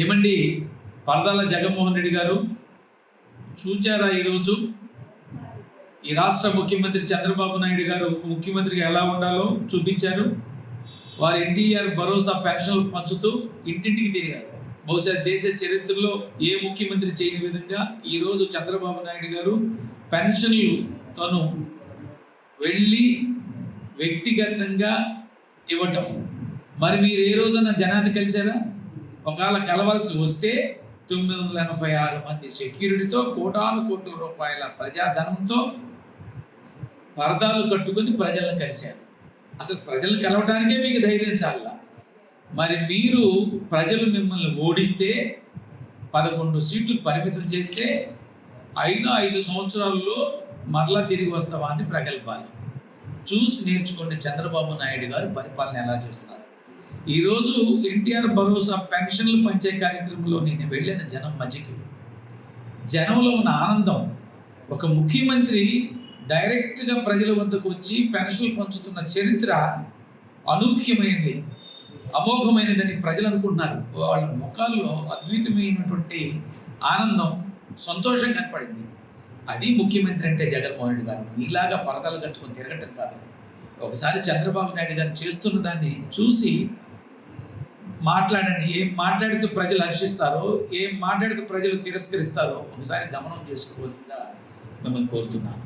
ఏమండి పరదాల జగన్మోహన్ రెడ్డి గారు చూచారా ఈరోజు? ఈ రాష్ట్ర ముఖ్యమంత్రి చంద్రబాబు నాయుడు గారు ముఖ్యమంత్రిగా ఎలా ఉండాలో చూపించారు. వారు ఎన్టీఆర్ భరోసా పెన్షన్లు పంచుతూ ఇంటింటికి తిరిగారు. బహుశా దేశ చరిత్రలో ఏ ముఖ్యమంత్రి చేయని విధంగా ఈరోజు చంద్రబాబు నాయుడు గారు పెన్షన్లు తను వెళ్ళి వ్యక్తిగతంగా ఇవ్వటం. మరి మీరు ఏ రోజున జనాన్ని కలిశారా? ఒకవేళ కలవాల్సి వస్తే తొమ్మిది వందల ఎనభై ఆరు మంది సెక్యూరిటీతో కోటాను కోట్ల రూపాయల ప్రజాధనంతో పరదాలు కట్టుకొని ప్రజలను కలిశారు. అసలు ప్రజలను కలవడానికే మీకు ధైర్యం చాల మరి మీరు ప్రజలు మిమ్మల్ని ఓడిస్తే పదకొండు సీట్లు పరిమితం చేస్తే అయిన ఐదు సంవత్సరాల్లో మరలా తిరిగి వస్తావా అని ప్రగల్భాలు. చూసి నేర్చుకునే చంద్రబాబు నాయుడు గారు పరిపాలన ఎలా చేస్తున్నారు. ఈరోజు ఎన్టీఆర్ భరోసా పెన్షన్లు పంచే కార్యక్రమంలో నేను వెళ్ళిన జనం మధ్యకి జనంలో ఉన్న ఆనందం. ఒక ముఖ్యమంత్రి డైరెక్ట్గా ప్రజల వద్దకు వచ్చి పెన్షన్లు పంచుతున్న చరిత్ర అనూహ్యమైనది అమోఘమైనదని ప్రజలు అనుకుంటున్నారు. వాళ్ళ ముఖాల్లో అద్భుతమైనటువంటి ఆనందం సంతోషం కనపడింది. అది ముఖ్యమంత్రి అంటే జగన్మోహన్ రెడ్డి గారు. మీలాగా పరదాలు కట్టుకొని తిరగటం కాదు. ఒకసారి చంద్రబాబు నాయుడు గారు చేస్తున్న దాన్ని చూసి మాట్లాడండి. ఏం మాట్లాడుతూ ప్రజలు హర్షిస్తారో ఏం మాట్లాడుతూ ప్రజలు తిరస్కరిస్తారో ఒకసారి గమనం చేసుకోవాల్సిందిగా మిమ్మల్ని కోరుతున్నాను.